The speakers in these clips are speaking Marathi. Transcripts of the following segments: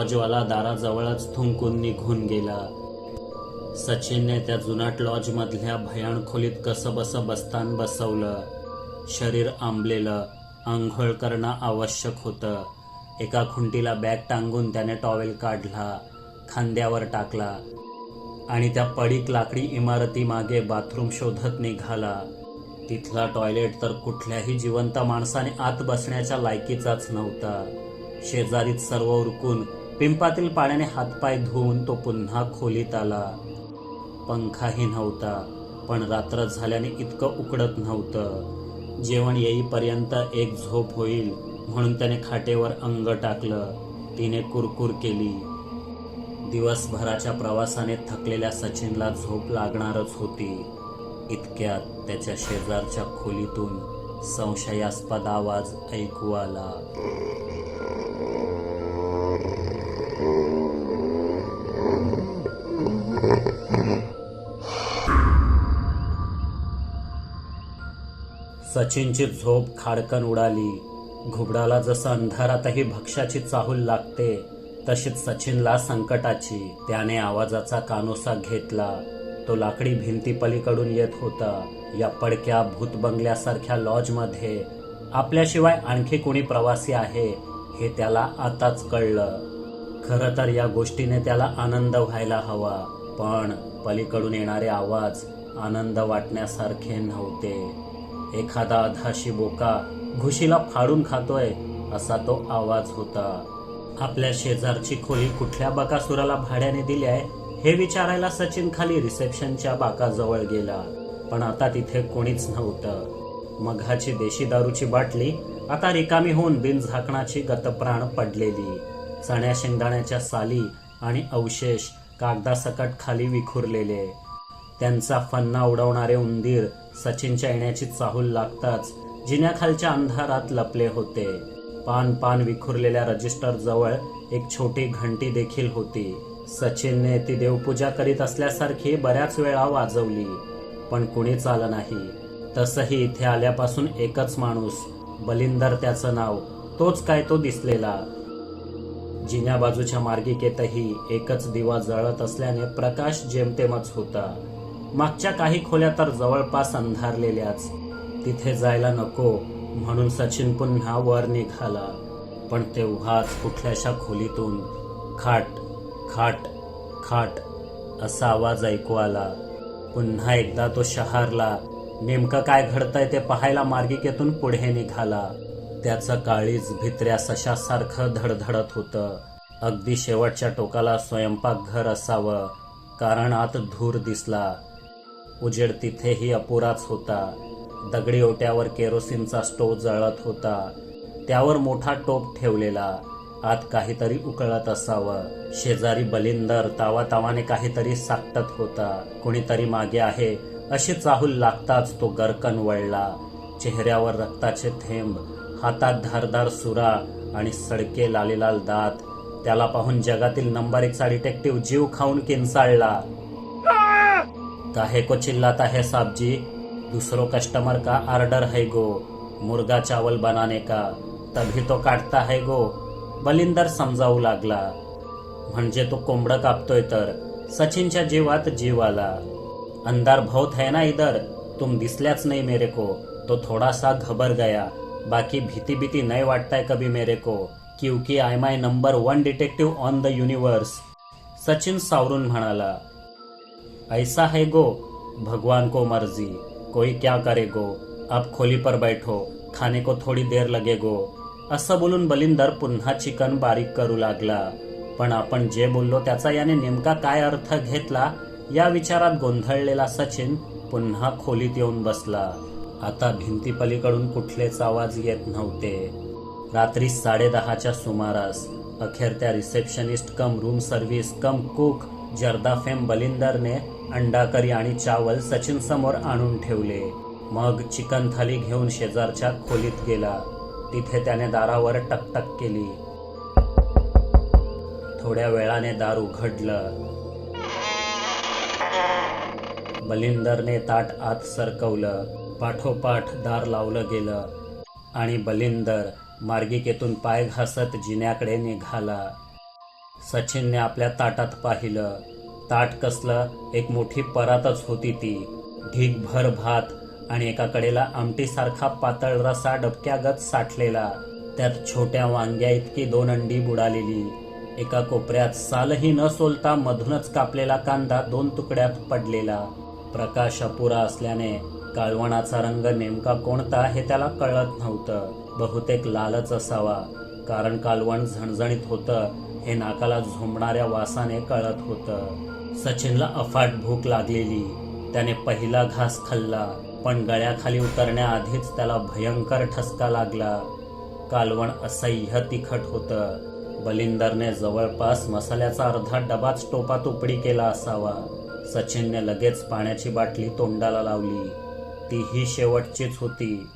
लॉजवाला दाराजवळच थुंकून निघून गेला. सचिनने त्या जुनाट लॉजमधल्या भयाण खोलीत कसं बसं बसतान बसवलं. शरीर आंबलेलं आंघोळ करणं आवश्यक होतं. एका खुंटीला बॅग टांगून त्याने टॉवेल काढला खांद्यावर टाकला आणि त्या पडीक लाकडी इमारतीमागे बाथरूम शोधत निघाला. तिथला टॉयलेट तर कुठल्याही जिवंत माणसाने आत बसण्याच्या लायकीचाच नव्हता. शेजारीत सर्व उरकून पिंपातील पाण्याने हातपाय धुवून तो पुन्हा खोलीत आला. पंखाही नव्हता पण रात्र झाल्याने इतकं उकडत नव्हतं. जेवण येईपर्यंत एक झोप होईल म्हणून त्याने खाटेवर अंग टाकलं. तिने कुरकुर केली. दिवसभराच्या प्रवासाने थकलेल्या सचिनला झोप लागणारच होती. इतक्यात त्याच्या शेजारच्या खोलीतून संशयास्पद आवाज ऐकू आला. सचिनची झोप खाडकन उडाली. घुबडाला जसं अंधारातही भक्ष्याची चाहूल लागते तशीच सचिनला संकटाची त्याने आवाजाचा कानोसा घेतला. तो लाकडी भिंती पलीकडून येत होता या पडक्या भूत बंगल्यासारख्या लॉजमध्ये. आपल्याशिवाय आणखी कोणी प्रवासी आहे हे त्याला आताच कळलं. खरं तर या गोष्टीने त्याला आनंद व्हायला हवा पण पलीकडून येणारे आवाज आनंद वाटण्यासारखे नव्हते. एखादा धाशी बोका घुशीला फाडून खातोय असा तो आवाज होता. आपल्या शेजारची खोली कुठल्या बकासुराला भाड्याने दिली आहे हे विचारायला सचिन खाली रिसेप्शनच्या बाकाजवळ गेला. पण आता तिथे कोणीच नव्हतं. मघाची देशी दारूची बाटली आता रिकामी होऊन बिनझाकणाची गतप्राण पडलेली. चण्या शेंगदाण्याच्या साली आणि अवशेष कागदासकट खाली विखुरलेले. त्यांचा फन्ना उडवणारे उंदीर सचिनच्या येण्याची चाहूल लागताच जिन्याखालच्या अंधारात लपले होते. पान पान विखुरलेल्या रजिस्टर जवळ एक छोटी घंटी देखील होती. सचिनने ती देवपूजा करीत असल्यासारखी बऱ्याच वेळा वाजवली पण कुणीच आलं नाही. तसंही इथे आल्यापासून एकच माणूस बलिंदर त्याचं नाव तोच काय तो दिसलेला. जिन्या बाजूच्या मार्गिकेतही एकच दिवा जळत असल्याने प्रकाश जेमतेमच होता. मागच्या काही खोल्या तर जवळपास अंधारलेल्याच. तिथे जायला नको म्हणून सचिन पुन्हा वर निघाला. पण तेव्हाच कुठल्याशा खोलीतून खाट खाट खाट असा आवाज ऐकू आला. पुन्हा एकदा तो शहारला. नेमकं काय घडतंय ते पाहायला मार्गिकेतून पुढे निघाला. त्याचं काळीज भित्र्या सशासारखं धडधडत होतं. अगदी शेवटच्या टोकाला स्वयंपाकघर असावं कारण आत धूर दिसला. उजेड तिथेही अपुराच होता. दगडी ओट्यावर केरोसिनचा स्टोव जळत होता. त्यावर मोठा टोप ठेवलेला. आत काहीतरी उकळत असावं. शेजारी बलिंदर तावातावाने काहीतरी साकटत होता. कुणीतरी मागे आहे अशी चाहूल लागताच तो गरकन वळला. चेहऱ्यावर रक्ताचे थेंब हातात धारदार सुरा आणि सडके लालीलाल दात. त्याला पाहून जगातील नंबर एकचा डिटेक्टिव्ह जीव खाऊन किंचाळला. काहे को चिल्लाता है साहब जी। दूसरों कस्टमर का ऑर्डर है गो। मुर्गा चावल बनाने का। तभी तो काटता है गो। बलिंदर समजावू लागला। म्हणजे तो कोंबडं कापतोय तर। सचिनच्या जीवात जीव आला। अंधार बहुत है ना इधर। तुम दिसल्याच नाही मेरे को। तो थोड़ा सा घबर गया। बाकी भीती भीती नाही वाटताय कभी मेरे को। क्योंकि I my number one detective on the universe Sachin सावरून म्हणाला ऐसा है गो भगवान को मर्जी कोई क्या करे गो। अब खोली पर बैठो खाने को थोडी देर लगे गो। असं बोलून बलिंदर पुन्हा चिकन बारीक करू लागला. पण आपण जे बोललो त्याचा याने नेमका काय अर्थ घेतला या विचारात गोंधळलेला सचिन पुन्हा खोलीत येऊन बसला. आता भिंतीपलीकडून कुठलेच आवाज येत नव्हते. रात्री साडेदहाच्या सुमारास अखेर त्या receptionist cum room service cum cook जर्दाफेम बलिंदरने अंडाकरी आणि चावल सचिन समोर आणून ठेवले. मग चिकन थाली घेऊन शेजारच्या खोलीत गेला. तिथे त्याने दारावर टकटक केली. थोड्या वेळाने दार उघडलं. बलिंदरने ताट आत सरकवलं. पाठोपाठ दार लावलं गेलं. आणि बलिंदर मार्गिकेतून पाय घासत जिन्याकडे निघाला. सचिनने आपल्या ताटात पाहिलं. ताट कसलं एक मोठी परातच होती ती. ढीगभर भात आणि एका कडेला आमटीसारखा पातळ रसा डबक्यागत साठलेला. त्यात छोट्या वांग्या इतकी दोन अंडी बुडालेली. एका कोपऱ्यात सालही न सोलता मधूनच कापलेला कांदा दोन तुकड्यात पडलेला. प्रकाश अपुरा असल्याने काळवणाचा रंग नेमका कोणता हे त्याला कळत नव्हतं. बहुतेक लालच असावा. कारण कालवण झणझणीत होतं. हे नाकाला झोंबणाऱ्या वासाने कळत होतं. सचिनला अफाट भूक लागलेली. त्याने पहिला घास खाल्ला पण गळ्याखाली उतरण्याआधीच त्याला भयंकर ठसका लागला. कालवण असह्य तिखट होतं. बलिंदरने जवळपास मसाल्याचा अर्धा डबाच टोपात उपडी केला असावा. सचिनने लगेच पाण्याची बाटली तोंडाला लावली. ती ही शेवटचीच होती.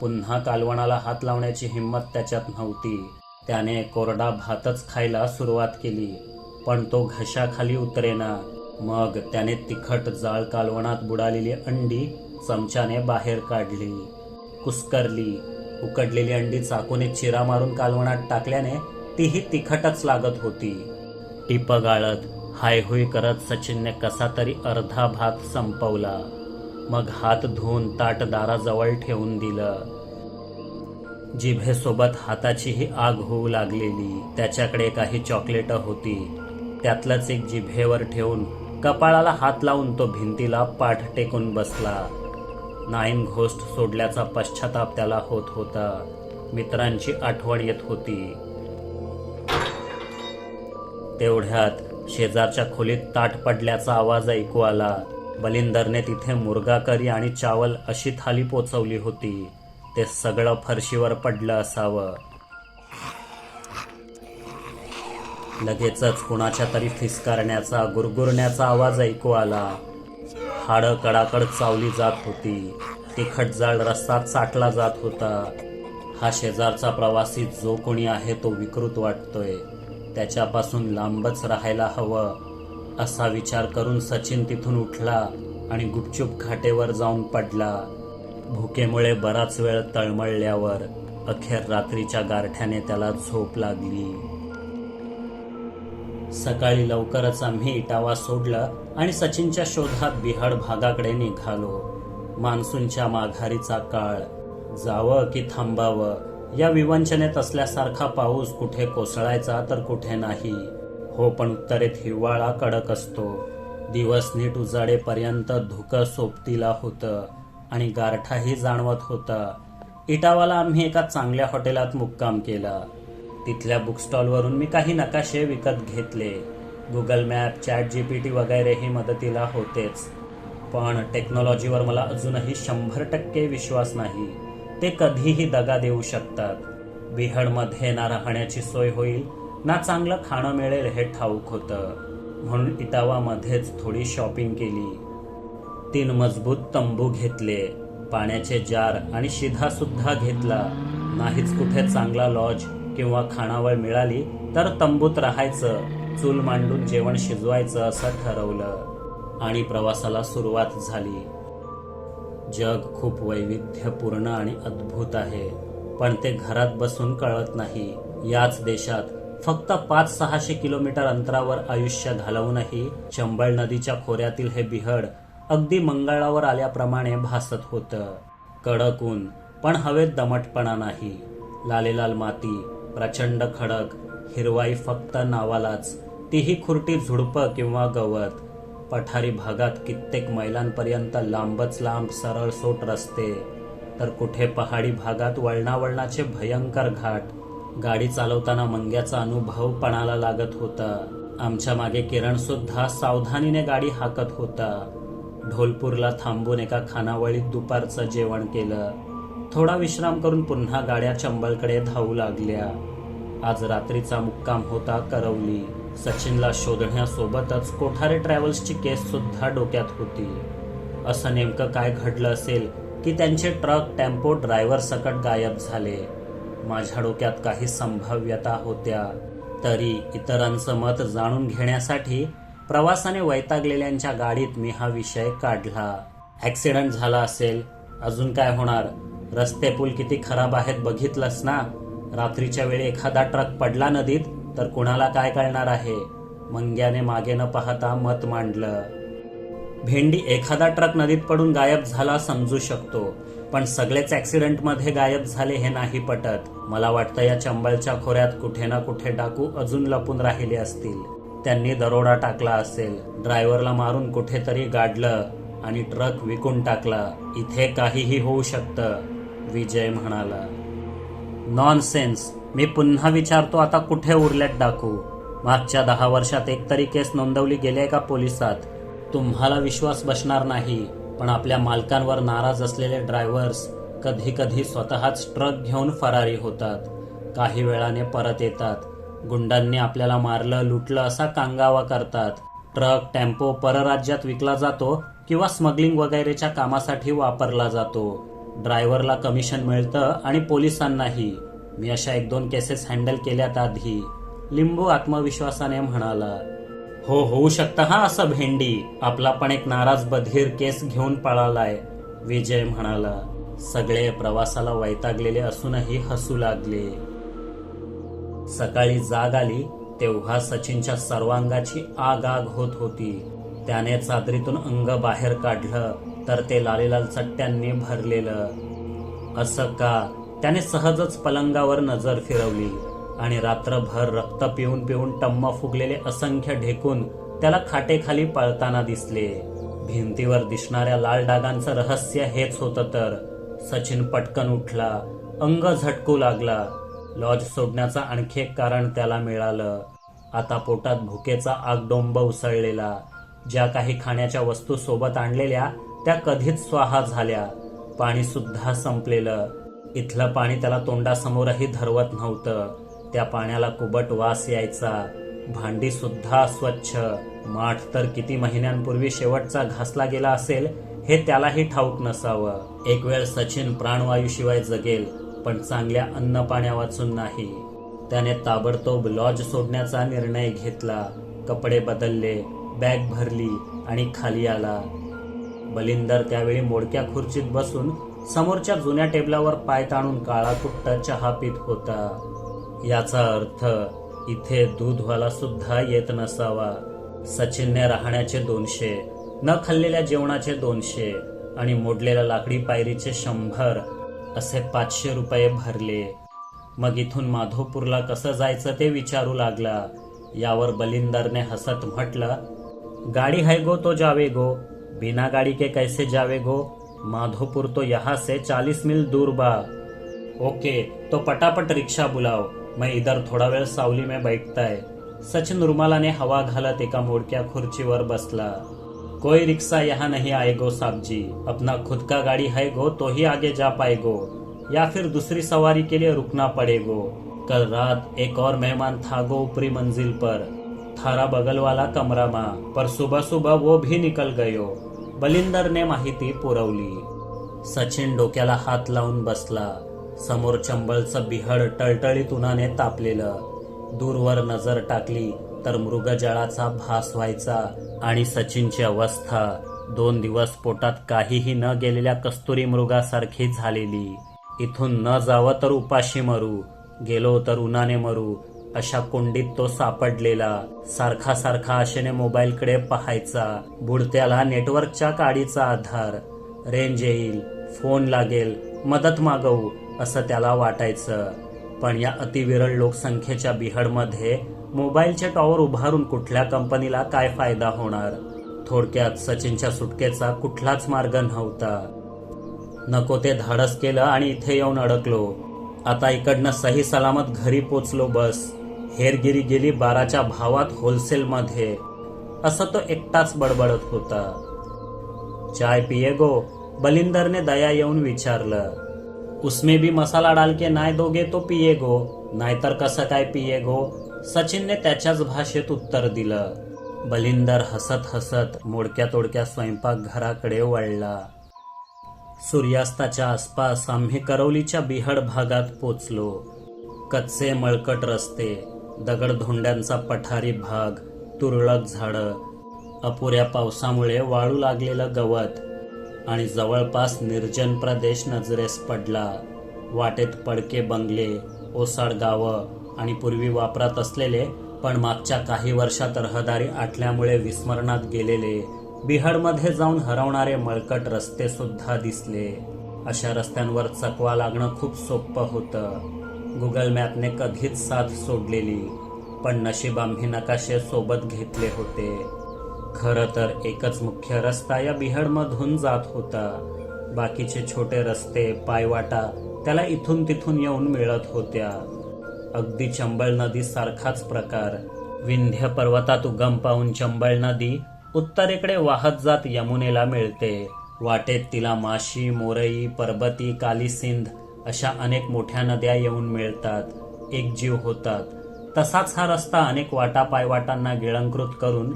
पुन्हा कालवणाला हात लावण्याची हिंमत त्याच्यात नव्हती. त्याने कोरडा भातच खायला सुरुवात केली पण तो घशाखाली उतरेना. मग त्याने तिखट जाळ कालवणात बुडालेली अंडी चमच्याने बाहेर काढली कुस्करली. उकडलेली अंडी चाकूने चिरा मारून कालवणात टाकल्याने तीही तिखटच लागत होती. टिप गाळत हायहुई करत सचिनने कसा तरी अर्धा भात संपवला. मग हात धुवून ताट दाराजवळ ठेवून दिलं. जिभेसोबत हाताचीही आग होऊ लागलेली. त्याच्याकडे काही चॉकलेट होती. त्यातलंच एक जिभेवर ठेवून कपाळाला हात लावून तो भिंतीला पाठ टेकून बसला. नाईन घोस्ट सोडल्याचा पश्चाताप त्याला होत होता. मित्रांची आठवण येत होती. तेवढ्यात शेजारच्या खोलीत ताट पडल्याचा आवाज ऐकू आला. बलिंदरने तिथे मुर्गाकरी आणि चावल अशी थाली पोचवली होती. ते सगळं फरशीवर पडलं असावं. लगेचच कुणाच्या तरी फिसकारण्याचा गुरगुरण्याचा आवाज ऐकू आला. हाडं कडाकड चावली जात होती. तिखट जाळ रस्ता चाटला जात होता. हा शेजारचा प्रवासी जो कोणी आहे तो विकृत वाटतोय. त्याच्यापासून लांबच राहायला हवं असा विचार करून सचिन तिथून उठला आणि गुपचूप घाटेवर जाऊन पडला. भुकेमुळे बराच वेळ तळमळल्यावर अखेर रात्रीच्या गारठ्याने त्याला झोप लागली. सकाळी लवकरच आम्ही इटावा सोडलं आणि सचिनच्या शोधात बिहाड भागाकडे निघालो. मान्सूनच्या माघारीचा काळ. जावं की थांबावं या विवंचनेत असल्यासारखा पाऊस कुठे कोसळायचा तर कुठे नाही. हो पण उत्तरेत हिवाळा कडक असतो. दिवस नीट उजाडेपर्यंत धुकं सोबतीला होतं. आणि गारठाही जाणवत होता. इटावाला आम्ही एका चांगल्या हॉटेलात मुक्काम केला. तिथल्या बुकस्टॉलवरून मी काही नकाशे विकत घेतले. Google map chat G P T वगैरेही मदतीला होतेच. पण टेक्नॉलॉजीवर मला अजूनही शंभर टक्के विश्वास नाही. ते कधीही दगा देऊ शकतात. बिहडमध्ये ना राहण्याची सोय होईल ना चांगलं खाणं मिळेल हे ठाऊक होतं. म्हणून इटावामध्येच थोडी शॉपिंग केली. तीन मजबूत तंबू घेतले. पाण्याचे जार आणि शिधा सुद्धा घेतला. नाहीच कुठे चांगला लॉज किंवा खाणावळ मिळाली तर तंबूत राहायचं चूल मांडून जेवण शिजवायचं असं ठरवलं. आणि प्रवासाला सुरुवात झाली. जग खूप वैविध्यपूर्ण आणि अद्भुत आहे पण ते घरात बसून कळत नाही. याच देशात फक्त पाच सहाशे किलोमीटर अंतरावर आयुष्य घालवूनही चंबळ नदीच्या खोऱ्यातील हे बिहड अगदी मंगळावर आल्याप्रमाणे भासत होतं. कडक ऊन पण हवेत दमटपणा नाही. लालेलाल माती प्रचंड खडक हिरवाई फक्त नावालाच. तीही खुरटी झुडपं किंवा गवत. पठारी भागात कित्येक मैलांपर्यंत लांबच लांब सरळ सोट रस्ते. तर कुठे पहाडी भागात वळणावळणाचे भयंकर घाट. गाडी चालवताना मंग्याचा अनुभव पणाला लागत होता. आमच्या मागे किरण सुद्धा सावधानीने गाडी हाकत होता. ढोलपूरला थांबून एका खानावळीत दुपारचं जेवण केलं. थोडा विश्राम करून पुन्हा गाड्या चंबलकडे धावू लागल्या. आज रात्रीचा मुक्काम होता करवली. सचिनला शोधण्यासोबतच कोठारे ट्रॅव्हल्सची केस सुद्धा डोक्यात होती. असं नेमकं काय घडलं असेल की त्यांचे ट्रक टेम्पो ड्रायव्हर सकट गायब झाले. माझ्या डोक्यात काही संभाव्यता होत्या. तरी इतरांचं मत जाणून घेण्यासाठी प्रवासाने वैतागलेल्यांच्या गाडीत मी हा विषय काढला. ऍक्सिडेंट झाला असेल. अजून काय होणार? रस्ते पूल किती खराब आहेत बघितलंस ना? रात्रीच्या वेळी एखादा ट्रक पडला नदीत तर कुणाला काय कळणार आहे? मंग्याने मागे न पाहता मत मांडलं. भेंडी एखादा ट्रक नदीत पडून गायब झाला समजू शकतो पण सगळेच ऍक्सिडेंटमध्ये गायब झाले हे नाही पटत. मला वाटतं या चंबळच्या खोऱ्यात कुठे ना कुठे डाकू अजून लपून राहिले असतील. त्यांनी दरोडा टाकला असेल. ड्रायव्हरला मारून कुठेतरी गाडलं आणि ट्रक विकून टाकला. इथे काहीही होऊ शकतं विजय म्हणाला. नॉनसेन्स मी पुन्हा विचारतो आता कुठे उरलेत डाकू? मागच्या दहा वर्षात एकतरी केस नोंदवली गेली आहे का पोलिसात? तुम्हाला विश्वास बसणार नाही पण आपल्या मालकांवर नाराज असलेले ड्रायव्हर्स कधी कधी स्वतःच ट्रक घेऊन फरारी होतात. काही वेळाने परत येतात. गुंडांनी आपल्याला मारलं लुटलं असा कांगावा करतात. ट्रक टेम्पो परराज्यात विकला जातो किंवा स्मगलिंग वगैरेच्या कामासाठी वापरला जातो. ड्रायव्हरला कमिशन मिळतं आणि पोलिसांनाही. मी अशा एक दोन केसेस हँडल केल्यात आधी. लिंबू आत्मविश्वासाने म्हणाला हो होऊ शकतं हा असं भेंडी. आपला पण एक नाराज बधीर केस घेऊन पळालाय विजय म्हणाला. सगळे प्रवासाला वैतागलेले असूनही हसू लागले. सकाळी जाग आली तेव्हा सचिनच्या सर्वांगाची आग आग होत होती. त्याने चादरीतून अंग बाहेर काढलं तर ते लालेलाल चट्ट्यांनी भरलेलं. असं का? त्याने सहजच पलंगावर नजर फिरवली आणि रात्रभर रक्त पिऊन पिऊन टम्म फुगलेले असंख्य ढेकून त्याला खाटेखाली पळताना दिसले. भिंतीवर दिसणाऱ्या लाल डागांचं रहस्य हेच होतं तर. सचिन पटकन उठला अंग झटकू लागला. लॉज सोडण्याचं आणखी एक कारण त्याला मिळालं. आता पोटात भुकेचा आगडोंब उसळलेला. ज्या काही खाण्याच्या वस्तू सोबत आणलेल्या त्या कधीच स्वाहा झाल्या. पाणी सुद्धा संपलेलं. इथलं पाणी त्याला तोंडासमोरही धरवत नव्हतं. त्या पाण्याला कुबट वास यायचा. भांडी सुद्धा स्वच्छ माठ तर किती महिन्यांपूर्वी शेवटचा घासला गेला असेल हे त्यालाही ठाऊक नसावं. एक वेळ सचिन प्राणवायूशिवाय जगेल. पण चांगल्या अन्न पाण्या वाचून नाही. त्याने ताबडतोब लॉज सोडण्याचा निर्णय घेतला. कपडे बदलले बॅग भरली आणि खाली आला. बलिंदर त्यावेळी मोडक्या खुर्चीत बसून समोरच्या जुन्या टेबलावर पाय ताणून काळा कुट्ट चहा पित होता. याचा अर्थ इथे दूधवाला सुद्धा येत नसावा. सचिनने राहण्याचे दोनशे न खाल्लेल्या जेवणाचे दोनशे आणि मोडलेल्या लाकडी पायरीचे शंभर असे पाचशे रुपये भरले. मग इथून माधोपूरला कसं जायचं ते विचारू लागला. यावर बलिंदरने हसत म्हटलं गाडी है गो तो जावे गो. बिना गाड़ी के कैसे जावे गो? माधोपुर तो यहाँ से चालीस मील दूर बा. ओके तो पटापट रिक्षा बुलाओ मैं इधर थोड़ा वेळ सावली में बैठताय. है सचिन रुमालाने हवा घालत एका मोडक्या खुर्चीवर बसला. कोई रिक्शा यहाँ नहीं आएगो साहब जी अपना खुद का गाड़ी है गो तो ही आगे जा पाएगो। या फिर दूसरी सवारी के लिए रुकना पड़ेगो। कल रात एक और मेहमान था गो ऊपरी मंजिल पर। थारा बगल वाला कमरा मा पर सुबह सुबह वो भी निकल गयो। बलिंदर ने माहिती पुरवली सचिन डोक्याला हात लावून बसला। समोर चंबळचं बिहड टळटळीत उन्हाने तापलेलं। दूरवर नजर टाकली तर मृगजळाचा भास व्हायचा। आणि सचिनची अवस्था दोन दिवस पोटात काहीही न गेलेल्या कस्तुरी मृगासारखी झालेली. इथून न जावं तर उपाशी मरू गेलो तर उन्हाने मरू अशा कोंडीत तो सापडलेला. सारखा सारखा आशेने मोबाईलकडे पाहायचा बुडत्याला नेटवर्कच्या काडीचा आधार. रेंज येईल फोन लागेल मदत मागवू असं त्याला वाटायचं. पण या अतिविरळ लोकसंख्येच्या बिहडमध्ये मोबाईलचे टॉवर उभारून कुठल्या कंपनीला काय फायदा होणार? थोडक्यात सचिनच्या सुटकेचा कुठलाच मार्ग नव्हता. नको ते धाडस केलं आणि इथे येऊन अडकलो. आता इकडनं सही सलामत घरी पोचलो बस. हेरगिरी गेली बाराच्या भावात होलसेलमध्ये. असं तो एकटाच बडबडत होता. चाय पिये गो बलिंदरने दया येऊन विचारलं. उसमे भी मसाला डाल के नाही दोगे तो पिये गो नाहीतर कसं काय पिये गो? सचिनने त्याच्याच भाषेत उत्तर दिलं. बलिंदर हसत हसत मोडक्या तोडक्या स्वयंपाकघराकडे वळला. सूर्यास्ताच्या आसपास आम्ही करवलीच्या बिहड भागात पोचलो. कच्चे मळकट रस्ते दगडधोंड्यांचा पठारी भाग तुरळक झाडं अपुऱ्या पावसामुळे वाळू लागलेलं गवत आणि जवळपास निर्जन प्रदेश नजरेस पडला. वाटेत पडके बंगले ओसाड गावं आणि पूर्वी वापरात असलेले पण मागच्या काही वर्षात रहदारी आटल्यामुळे विस्मरणात गेलेले बिहारमध्ये जाऊन हरवणारे मळकट रस्ते सुद्धा दिसले. अशा रस्त्यांवर चकवा लागणं खूप सोपं होतं. गुगल मॅपने कधीच साथ सोडलेली पण नशीब आम्ही नकाशे सोबत घेतले होते. खरं तर एकच मुख्य रस्ता या बिहारमधून जात होता. बाकीचे छोटे रस्ते पायवाटा त्याला इथून तिथून येऊन मिळत होत्या. अगदी चंबळ नदी सारखाच प्रकार. विंध्य पर्वतात उगम पाहून चंबळ नदी उत्तरेकडे वाहत जात यमुनेला मिळते. वाटेत तिला माशी मोरई पर्वती कालीसिंध अशा अनेक मोठ्या नद्या येऊन मिळतात. एक जीव होतात. तसाच हा रस्ता अनेक वाटा पायवाटांना गिळंकृत करून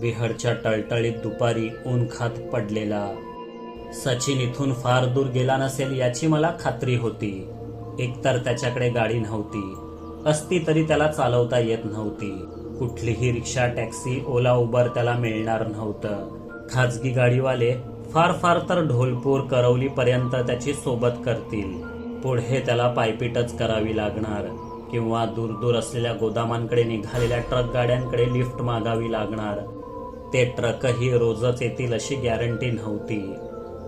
बिहडच्या टळटळीत दुपारी ऊन खात पडलेला. सचिन इथून फार दूर गेला नसेल याची मला खात्री होती. एकतर त्याच्याकडे गाडी नव्हती. असती तरी त्याला चालवता येत नव्हती. कुठलीही रिक्षा टॅक्सी ओला उबर त्याला मिळणार नव्हतं. खाजगी गाडीवाले फार फार तर ढोलपूर करवली पर्यंत त्याची सोबत करतील. पुढे त्याला पायपीटच करावी लागणार. किंवा दूर दूर असलेल्या गोदामांकडे निघालेल्या ट्रक गाड्यांकडे लिफ्ट मागावी लागणार. ते ट्रकही रोजच येतील अशी गॅरंटी नव्हती.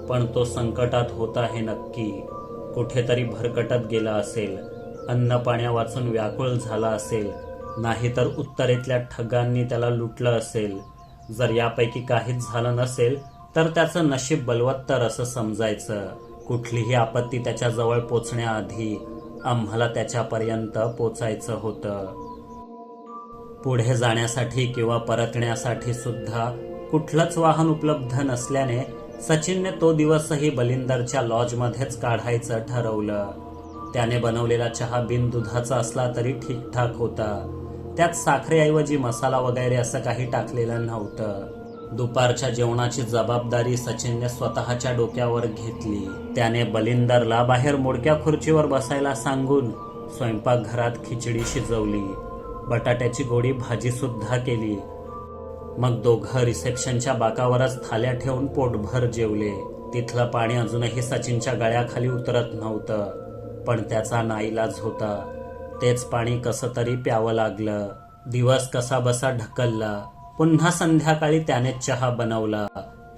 पण तो संकटात होता हे नक्की. कुठेतरी भरकटत गेला असेल. अन्नपाण्यावाचून वाचून व्याकुळ झाला असेल नाहीतर उत्तरेतल्या ठगांनी त्याला लुटलं असेल. जर यापैकी काहीच झालं नसेल तर त्याचं नशीब बलवत्तर असं समजायचं. कुठलीही आपत्ती त्याच्याजवळ पोचण्याआधी आम्हाला त्याच्यापर्यंत पोचायचं होतं. पुढे जाण्यासाठी किंवा परतण्यासाठी सुद्धा कुठलंच वाहन उपलब्ध नसल्याने सचिनने तो दिवसही बलिंदरच्या लॉजमध्येच काढायचं ठरवलं. त्याने बनवलेला चहा बिन दुधाचा असला तरी ठीकठाक होता. त्यात साखरेऐवजी मसाला वगैरे असं काही टाकलेलं नव्हतं. दुपारच्या जेवणाची जबाबदारी सचिनने स्वतःच्या डोक्यावर घेतली. त्याने बलिंदरला बाहेर मोडक्या खुर्चीवर बसायला सांगून स्वयंपाकघरात खिचडी शिजवली. बटाट्याची गोडी भाजी सुद्धा केली. मग दोघं रिसेप्शनच्या बाकावरच थाल्या ठेवून पोटभर जेवले. तिथलं पाणी अजूनही सचिनच्या गळ्याखाली उतरत नव्हतं. पण त्याचा नाईलाज होता. तेच पाणी कसं तरी प्यावं लागलं. दिवस कसा बसा ढकलला. पुन्हा संध्याकाळी त्याने चहा बनवला.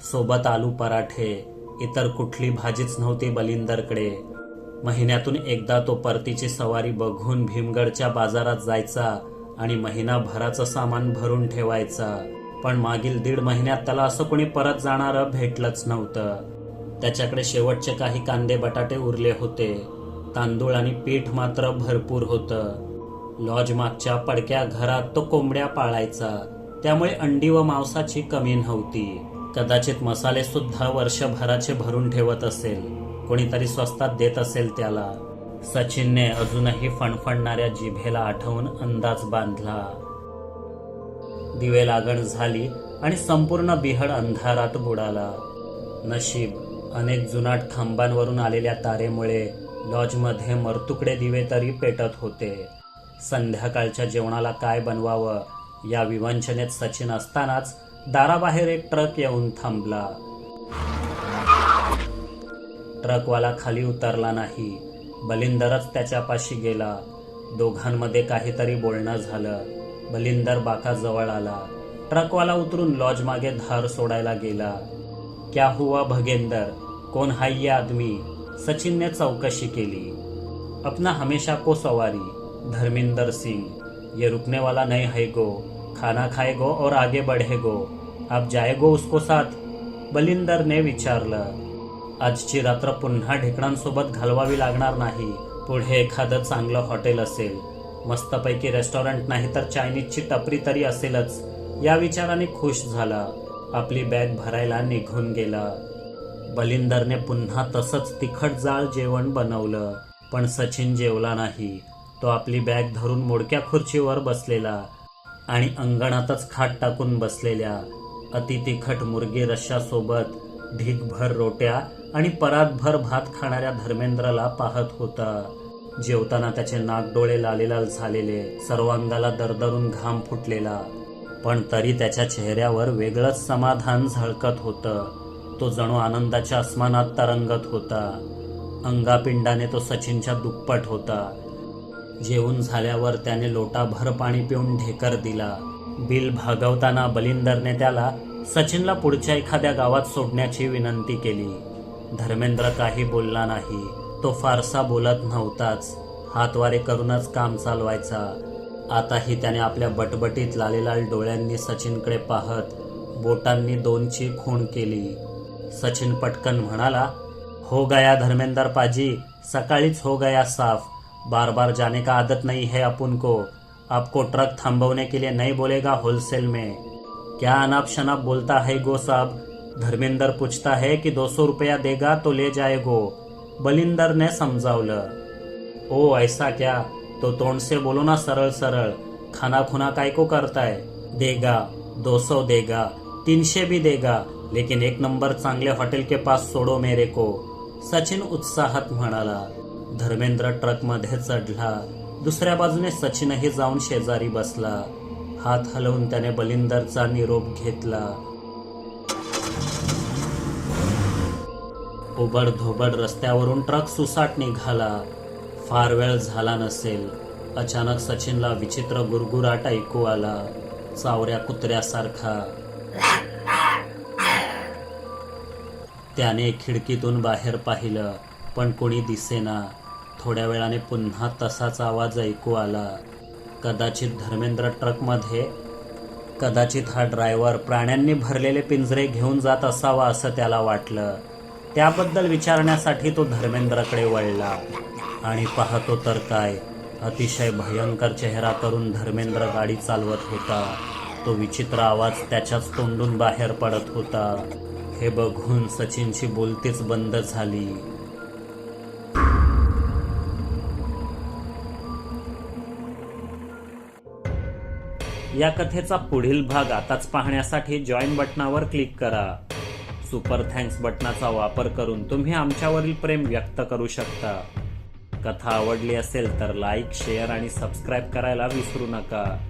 सोबत आलू पराठे. इतर कुठली भाजीच नव्हती बलिंदरकडे. महिन्यातून एकदा तो परतीची सवारी बघून भीमगडच्या बाजारात जायचा आणि महिनाभराचं सामान भरून ठेवायचा. पण मागील दीड महिन्यात त्याला असं कोणी परत जाणारं भेटलंच नव्हतं. त्याच्याकडे शेवटचे काही कांदे बटाटे उरले होते. तांदूळ आणि पीठ मात्र भरपूर होतं. लॉज मागच्या पडक्या घरात तो कोंबड्या पाळायचा. त्यामुळे अंडी व मांसाची कमी नव्हती. कदाचित मसाले सुद्धा वर्षभराचे भरून ठेवत असेल. कोणीतरी स्वस्तात देत असेल त्याला. सचिनने अजूनही फणफणणाऱ्या जिभेला आठवून अंदाज बांधला. दिवे लागण झाली आणि संपूर्ण बिहड अंधारात बुडाला. नशीब अनेक जुनाट खांबांवरून आलेल्या तारेमुळे लॉजमध्ये मरतुकडे दिवे तरी पेटत होते. संध्याकाळच्या जेवणाला काय बनवावं? या विवंचनेत सचिन असतानाच दाराबाहेर एक ट्रक येऊन थांबला. ट्रकवाला खाली उतरला नाही. बलिंदरच त्याच्यापाशी गेला. दोघांमध्ये काहीतरी बोलणं झालं. बलिंदर बाकाजवळ आला. ट्रकवाला उतरून लॉज मागे धार सोडायला गेला. क्या हुआ भगेंदर? कोण हाय ये आदमी? सचिनने चौकशी केली. अपना हमेशा को सवारी धर्मिंदर सिंह ये रुकने वाला नहीं है गो खाना खाएगो और आगे बढ़ेगो आप जाएगो उसको साथ बलिंदरने विचारलं. आजची रात्र पुन्हा ढेकणांसोबत घालवावी लागणार नाही पुढे एखादं चांगलं हॉटेल असेल मस्तपैकी रेस्टॉरंट नाही तर चायनीजची टपरी तरी असेलच या विचाराने खुश झाला. आपली बॅग भरायला निघून गेला. बलिंदरने पुन्हा तसंच तिखट जाळ जेवण बनवलं पण सचिन जेवला नाही. तो आपली बॅग धरून मोडक्या खुर्चीवर बसलेला आणि अंगणातच खाट टाकून बसलेल्या अति तिखट मुर्गी रश्शासोबत ढीकभर रोट्या आणि परातभर भात खाणाऱ्या धर्मेंद्रला पाहत होता. जेवताना त्याचे नागडोळे लालेलाल झालेले सर्वांगाला दरदरून घाम फुटलेला. पण तरी त्याच्या चेहऱ्यावर वेगळंच समाधान झळकत होतं. तो जणू आनंदाच्या आसमानात तरंगत होता. अंगापिंडाने तो सचिनच्या दुप्पट होता. जेवून झाल्यावर त्याने लोटाभर पाणी पिऊन ढेकर दिला. बिल भागवताना बलिंदरने त्याला सचिनला पुढच्या एखाद्या गावात सोडण्याची विनंती केली. धर्मेंद्र काही बोलला नाही. तो फारसा बोलत नव्हताच. हातवारे करूनच काम चालवायचा. आताही त्याने आपल्या बटबटीत लालेलाल डोळ्यांनी सचिनकडे पाहत बोटांनी दोनची खूण केली. सचिन पटकन म्हणाला, हो गया धर्मेंद्र पाजी, सकाळीच हो गया साफ़. बार बार जाने का आदत नहीं है अपन को. आपको ट्रक थांबवने के लिए नहीं बोलेगा होलसेल में. क्या अनाप शनाप बोलता है गो साहब? धर्मेंद्र पूछता है कि दो सौ रुपया देगा तो ले जाएगो बलिंदर ने समजावलं ओ, ऐसा क्या? तो तोंड से बोलो ना सरल सरल खाना खुना काय को है देगा, दो सौ देगा, तीनशे भी देगा. लेकिन एक नंबर चांगले हॉटेल के पास सोडो मेरे को सचिन उत्साहात म्हणाला. धर्मेंद्र ट्रकमध्ये चढला. दुसऱ्या बाजूने सचिनही जाऊन शेजारी बसला. हात हलवून त्याने बलिंदरचा निरोप घेतला. उबड धोबड रस्त्यावरून ट्रक सुसाट निघाला. फार वेळ झाला नसेल. अचानक सचिनला विचित्र गुरगुराट ऐकू आला. चावऱ्या कुत्र्यासारखा. त्याने खिडकीतून बाहेर पाहिलं पण कोणी दिसेना. थोड्या वेळाने पुन्हा तसाच आवाज ऐकू आला. कदाचित धर्मेंद्र ट्रकमध्ये? कदाचित हा ड्रायव्हर प्राण्यांनी भरलेले पिंजरे घेऊन जात असावा असं त्याला वाटलं. त्याबद्दल विचारण्यासाठी तो धर्मेंद्रकडे वळला आणि पाहतो तर काय अतिशय भयंकर चेहरा करून धर्मेंद्र गाडी चालवत होता. तो विचित्र आवाज त्याच्याच तोंडून बाहेर पडत होता. हे बघून सचिनची बोलतीच बंद झाली. या कथेचा पुढील भाग आताच पाहण्यासाठी जॉईन बटनावर क्लिक करा. सुपर थँक्स बटनाचा वापर करून तुम्ही आमच्यावरील प्रेम व्यक्त करू शकता. कथा आवडली असेल तर लाईक शेअर आणि सबस्क्राईब करायला विसरू नका.